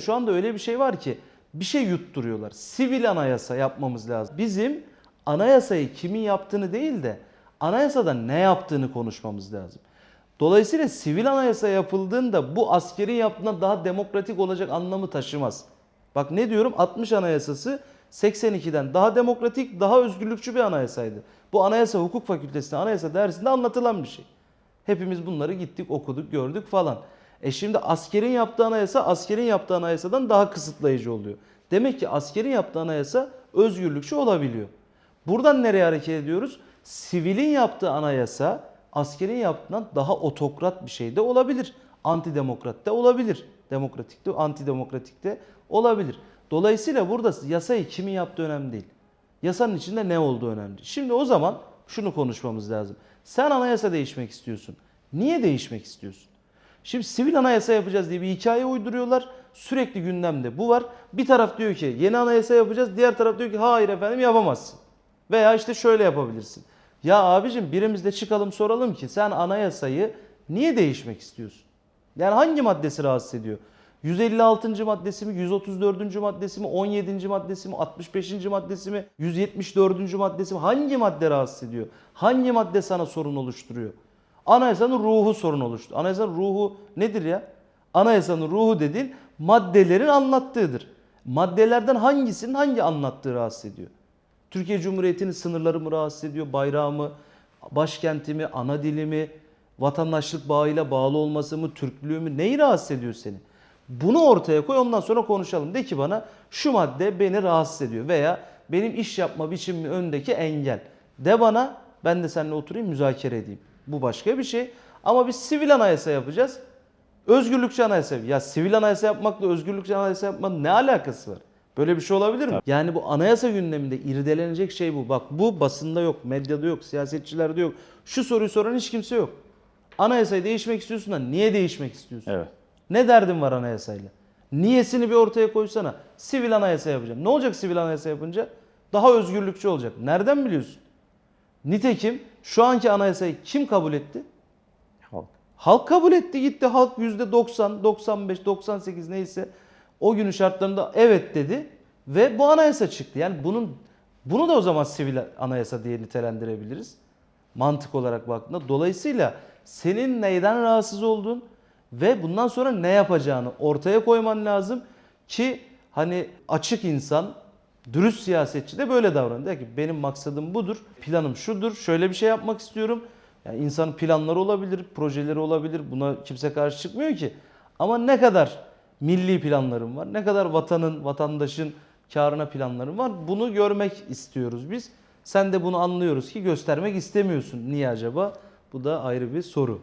Şu anda öyle bir şey var ki bir şey yutturuyorlar. Sivil anayasa yapmamız lazım. Bizim anayasayı kimin yaptığını değil de anayasada ne yaptığını konuşmamız lazım. Dolayısıyla sivil anayasa yapıldığında bu askerin yaptığından daha demokratik olacak anlamı taşımaz. Bak ne diyorum 60 anayasası 82'den daha demokratik, daha özgürlükçü bir anayasaydı. Bu anayasa hukuk fakültesinde anayasa dersinde anlatılan bir şey. Hepimiz bunları gittik, okuduk, gördük falan. E şimdi askerin yaptığı anayasa askerin yaptığı anayasadan daha kısıtlayıcı oluyor. Demek ki askerin yaptığı anayasa özgürlükçü olabiliyor. Buradan nereye hareket ediyoruz? Sivilin yaptığı anayasa askerin yaptığından daha otokrat bir şey de olabilir. Antidemokrat da olabilir. Demokratik de, antidemokratik de olabilir. Dolayısıyla burada yasayı kimin yaptığı önemli değil. Yasanın içinde ne olduğu önemli. Şimdi o zaman şunu konuşmamız lazım. Sen anayasa değişmek istiyorsun. Niye değişmek istiyorsun? Şimdi sivil anayasa yapacağız diye bir hikaye uyduruyorlar. Sürekli gündemde bu var. Bir taraf diyor ki yeni anayasa yapacağız. Diğer taraf diyor ki hayır efendim yapamazsın. Veya işte şöyle yapabilirsin. Ya abicim birimiz de çıkalım soralım ki sen anayasayı niye değişmek istiyorsun? Yani hangi maddesi rahatsız ediyor? 156. maddesi mi, 134. maddesi mi, 17. maddesi mi, 65. maddesi mi, 174. maddesi mi? Hangi madde rahatsız ediyor? Hangi madde sana sorun oluşturuyor? Anayasanın ruhu sorun oluştu. Anayasanın ruhu nedir ya? Anayasanın ruhu dediğin maddelerin anlattığıdır. Maddelerden hangisinin hangi anlattığı rahatsız ediyor? Türkiye Cumhuriyeti'nin sınırları mı rahatsız ediyor? Bayrağı mı? Başkenti mi? Ana dili mi? Vatandaşlık bağıyla bağlı olması mı? Türklüğü mü? Neyi rahatsız ediyor seni? Bunu ortaya koy ondan sonra konuşalım. De ki bana şu madde beni rahatsız ediyor veya benim iş yapma biçimim önündeki engel. De bana ben de seninle oturayım müzakere edeyim. Bu başka bir şey. Ama biz sivil anayasa yapacağız. Özgürlükçü anayasa. Ya sivil anayasa yapmakla özgürlükçü anayasa yapmanın ne alakası var? Böyle bir şey olabilir mi? Yani bu anayasa gündeminde irdelenecek şey bu. Bak bu basında yok, medyada yok, siyasetçilerde yok. Şu soruyu soran hiç kimse yok. Anayasayı değişmek istiyorsun da niye değişmek istiyorsun? Evet. Ne derdin var anayasayla? Niyesini bir ortaya koysana. Sivil anayasa yapacağım. Ne olacak sivil anayasa yapınca? Daha özgürlükçü olacak. Nereden biliyorsun? Nitekim şu anki anayasayı kim kabul etti? Halk. Halk kabul etti gitti. Halk %90, 95, 98 neyse o günün şartlarında evet dedi ve bu anayasa çıktı. Yani bunun bunu da o zaman sivil anayasa diye nitelendirebiliriz. Mantık olarak baktığında. Dolayısıyla senin neyden rahatsız olduğun ve bundan sonra ne yapacağını ortaya koyman lazım ki hani açık insan, dürüst siyasetçi de böyle davranır. Der ki benim maksadım budur, planım şudur, şöyle bir şey yapmak istiyorum. Yani insanın planları olabilir, projeleri olabilir. Buna kimse karşı çıkmıyor ki. Ama ne kadar milli planlarım var, ne kadar vatanın, vatandaşın karına planlarım var. Bunu görmek istiyoruz biz. Sen de bunu anlıyoruz ki göstermek istemiyorsun. Niye acaba? Bu da ayrı bir soru.